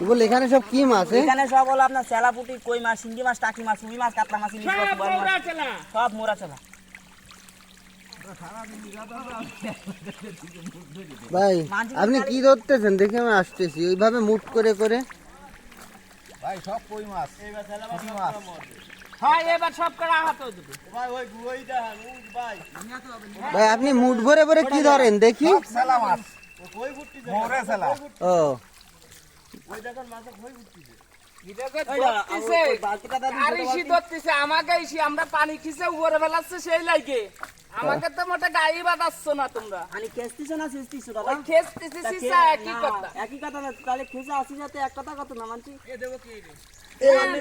বল এখানে সব কি মাছ এখানে সব হলো আপনার চেলাপুটি কই মাছ শিঙ্গি মাছ টাকি মাছ রুই মাছ কাতলা মাছ ইলিশ মাছ সব মোরা চলা ভাই আপনি কি ধরতেছেন? দেখে আমি আসতেছি। ওইভাবে মুট করে করে। ভাই সব কই মাছ? পুঁটি মাছ? ভাই আপনি মুঠ ভরে ভরে কি ধরেন দেখি। আমরা পানি খিচে উপরে ফেলাচ্ছে সেই লাগে আমাকে তো মোটা গাড়ি বাদাচ্ছ না তোমরা। আমি না খিস্তিছো একই কথা। একই কথা তাহলে খেসে আসি যাতে এক কথা কত না মানছি? এ কি আমি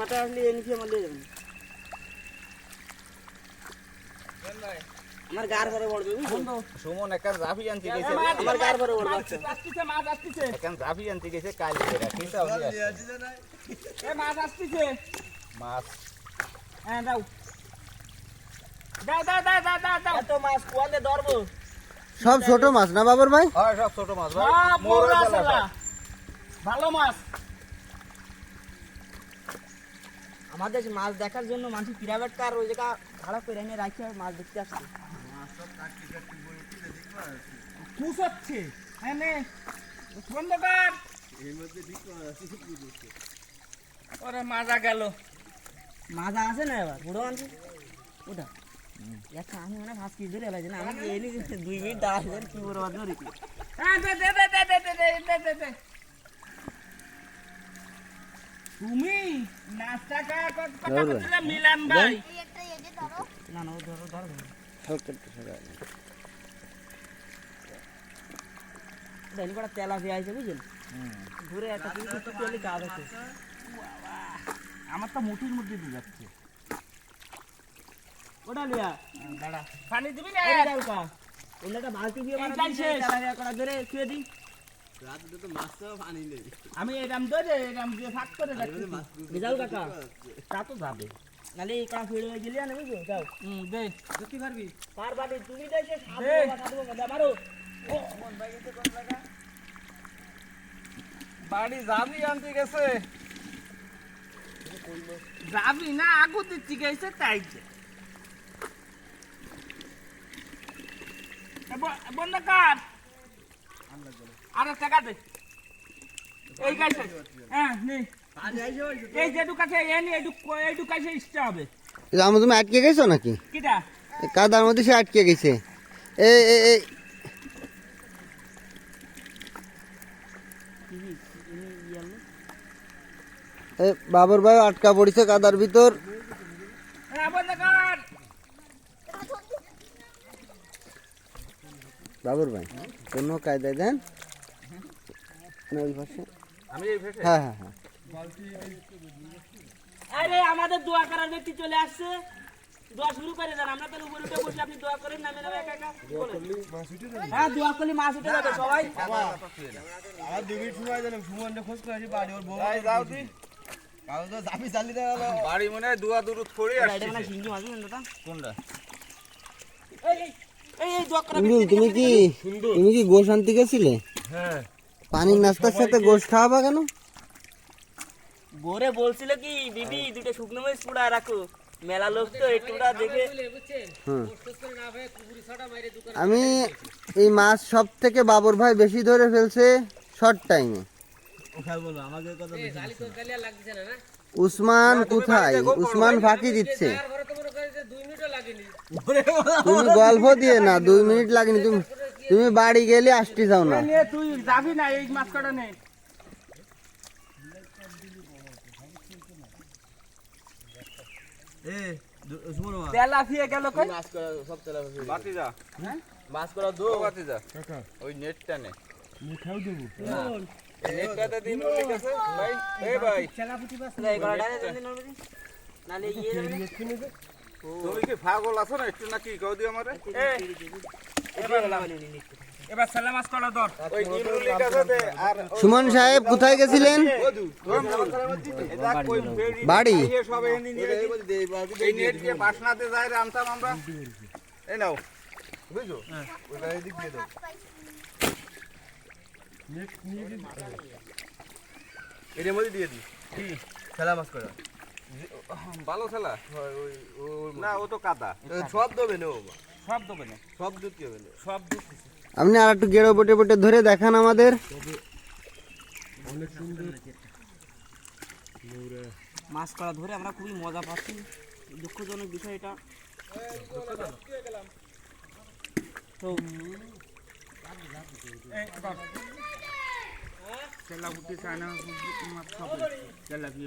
মাথা আসলে এনে কি আমার দিয়ে যাবেন আমার গার পড়বে সুমন একান জাফি আনতে গেছে। আমার গার পড়বে আসতেছে মাছ একান জাফি আনতে গেছে কাল করে কিনতে এ মাছ আসতেছে। মাছ। হ্যাঁ দাও। দাও দাও দাও দাও দাও দাও। এত মাছ কুয়াতে ধরবো? সব ছোট মাছ না বাবর ভাই? হয় সব ছোট মাছ ভাই। মোরে। ভালো মাছ। আমাদের মাছ দেখার জন্য মানুষ পিরাবেট কার ওই জায়গা ভাড়া করে এনে রাখি মাছ দেখতে আসছে। কুসচ্ছে এনে বন্ধকার ওরে মাজা গেল। মাজা আছে না এবার? বুড়ো আনছি ওটা? একটা আমি মানে ফাঁস কিছু ধরে না আমাকে দুই মিনিট দাঁড়াই কি বড় বাদ হ্যাঁ, তুমি নাচ খাওয়া কত- কথা ধরবে। বলছিলে মিলান ভাই না না ও ধরো ধরো ধরো। কটা তেলা দিয়ে আইছে বুঝলেন ঘুরে একটা তেলে কাজ আছে আমার তো মুঠির মধ্যে দিয়ে যাচ্ছে ওটা লিয়া দাঁড়া পানি দিবি না ওটা বালতি দিয়ে মানে শেষ। তেলা ধরে শুয়ে দিই রাতে তো মাছ তো পানি নেই। দিয়ে ফাঁক করে রাখছি। বিজাল কাকা তা তো যাবে। নালে এই কাজ হয়ে গেলি আনবি তো যাও। হুম দে দেখতে পারবি? পারবানি তুমি তো এসে মারো। বাড়ি যাবি আনতে গেছে? যাবি না আগু দিচ্ছি গেছে তাই বন্ধ কাট আরে টাকা দে এই গাইছে হ্যাঁ নে। এই যে ঢুকাছে এ এই এই ঢুকাছে ইষ্ট হবে। আমার তুমি আটকে গেছো নাকি? কিটা? কাদার মধ্যে সে আটকে গেছে। এই এই এই এই বাবর ভাই আটকা পড়েছে কাদার ভিতর। হ্যাঁ বাবর ভাই কোনো কায়দায় দেন? না, ওই পাশে আমি এই ফেসে হ্যাঁ হ্যাঁ হ্যাঁ। আরে আমাদের দোয়া করার ব্যক্তি চলে আসছে। দোয়া শুরু করে দেন। আমরা তো উপরে উঠে বসে আপনি দোয়া করেন নামে নামে একা একা হ্যাঁ দোয়া করলে মাছ উঠে যাবে সবাই। আর দুই মিনিট সময় দিলাম সুমনটা খোঁজ করে আসি বাড়ি ওর বউ যাও তুই জাফি চালি দেওয়া হলো। বাড়ি মনে হয় দুয়া দূর থড়ি এটা এটা মানে সিঙ্গি মাছ দাদা কোনটা? এই এই, দোয়া করার ইমরুল তুমি কি তুমি কি গোশ আনতে গেছিলে? হ্যাঁ। পানির নাস্তার সাথে গোশ খাওয়াবা কেন? গোরে বলছিল কি দিদি দুটো শুকনো মরিচ পুড়া রাখো। মেলা লোক তো একটুটা দেখে হুম। আমি এই মাছ সব থেকে বাবর ভাই বেশি ধরে ফেলছে শর্ট টাইমে উসমান কোথায়? উসমান ফাঁকি দিচ্ছে। তুমি গল্প দিয়ে না দুই মিনিট লাগেনি তুমি তুমি বাড়ি গেলে আসতে যাও না। তুই যাবি না এই মাছ কটা নে এ সুমন তেলা ফিয়ে গেল কই? মাছ করা সব তেলা বাতি যা। মাছ করা দো। বাতি যা। ওই নেটটা নে। এই নেটটাতে দিন ভাই গলাটা দিন নালে ইয়ে যাবে না। তুমি কি পাগল আছো না একটু নাকি কও দিও আমারে? সুমন সাহেব কোথায় গেছিলেন বাড়ি ভালো খেলা না ও তো কাদা সব দেবে না সব দেবে সব দুধ দেবে সব দুধ আপনি আর একটু গেড়ো বটে বটে ধরে দেখান আমাদের। মাছ করা ধরে আমরা খুবই মজা পাচ্ছি। দুঃখজনক বিষয় এটা। তো চেলা উঠতে চায় না মাছ খাবে। চেলা দিয়ে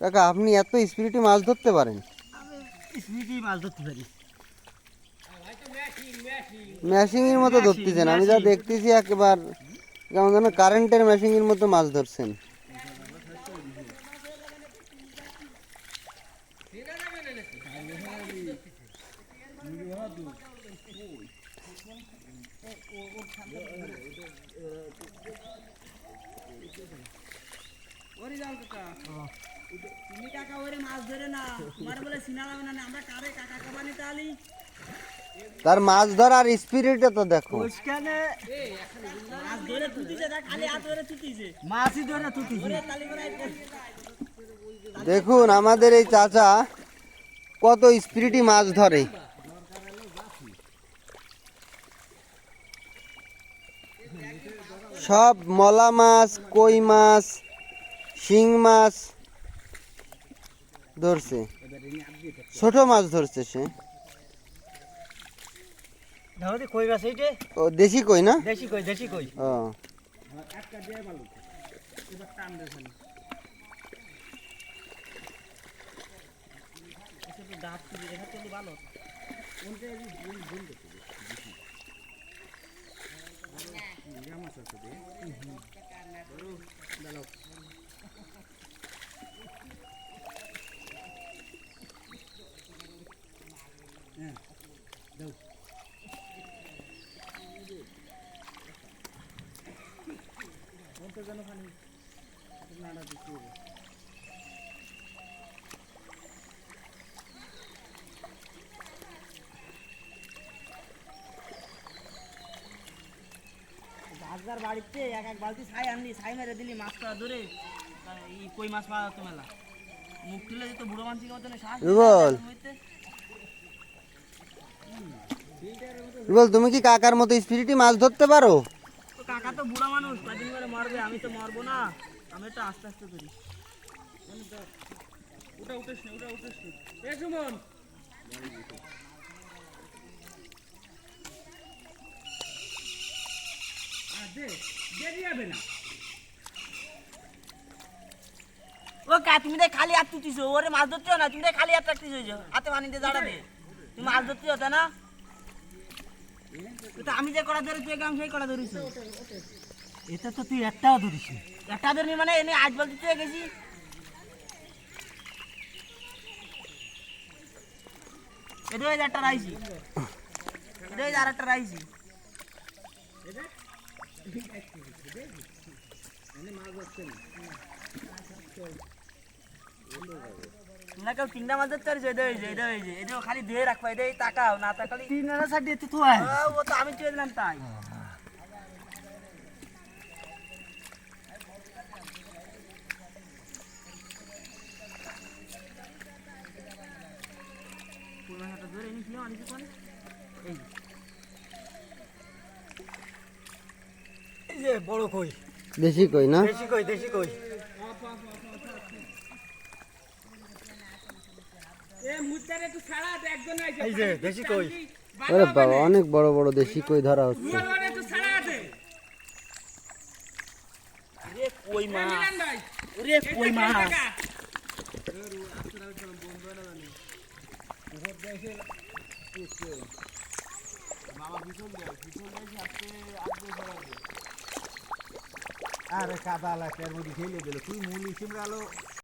কাকা আপনি এত স্পিরিটে মাছ ধরতে পারেন? স্পিডি মাছ ধরতে পারি। ম্যাশিং এর মতো ধরতেছেন। আমি যা দেখতেছি একবার কেমন যেন কারেন্টের ম্যাশিং এর মতো মাছ ধরছেন। তুমি কাকা ওরে মাছ ধরে না তোমার বলে সিনা লাগবে না আমরা কারে কাকা কাবানি তালি? তার মাছ ধরার স্পিরিটে তো দেখো। ওইখানে মাছ ধরে তুতিছে খালি হাত ধরে তুতিছে মাছই ধরে তুতিছে ওরে তালি করে দেখুন আমাদের এই চাচা কত স্পিরিটি মাছ ধরে। সব মলা মাছ কই মাছ শিং মাছ ধরছে। ছোট মাছ ধরছে সে। কই এইটে? ও দেশি কই না? দেশি কই দেশি কই? ও। দাঁত তুলি দেখা তুলি ভালো হাজার বাড়িতে এক এক বালতি ছাই আনলি ছাই মেরে দিলি মাছ করা ধরে এই কই মাছ পাওয়া যেত মেলা? মুখ তুলে দিত বুড়ো মানসিকের মতন শ্বাস রুবল। বল তুমি কি কাকার মতো স্পিরিটি মাছ ধরতে পারো? তো কাকা তো বুড়া মানুষ কদিন করে মরবে আমি তো মরবো না। আমি তো আস্তে আস্তে করি। ওটা উঠিস না ওটা উঠিস না এ সুমন। আর দেরি হবে না। ও কা তুমি তো খালি হাত তুতিছো ওরে মাছ ধরতেও না তুমি তো খালি হাত রাখতেছো যে হাতে পানিতে দাঁড়া দে তুমি মাছ ধরতে হতো না। তো আমি যে কড়া ধরেছি আমি সেই কড়া ধরেছি। এটা তো তুই একটাও ধরিস একটা ধরিনি মানে এনে আজ বলতে তুই গেছি। এটা একটা রাইছি। এটা আর একটা রাইছি। না কেউ তিনটা মাছ ধরতে পারিস এটা হয়েছে এটা হয়েছে এটা খালি ধুয়ে রাখবা এটা তাকাও না তাকালি তিনটা সাইড দিয়ে তো ও তো আমি চলে দিলাম তাই। ধরে নিয়েছিল অনেক এই বড় কই? দেশি কই না? দেশি কই দেশি কই? বাবা অনেক বড় বড় দেশি কই ধরা হচ্ছে মিলান ভাই রে কই মাছ টাকা আরে কাদা লাগে এর মধ্যে ঢেলে দিল। তুই মুলি সিমরালো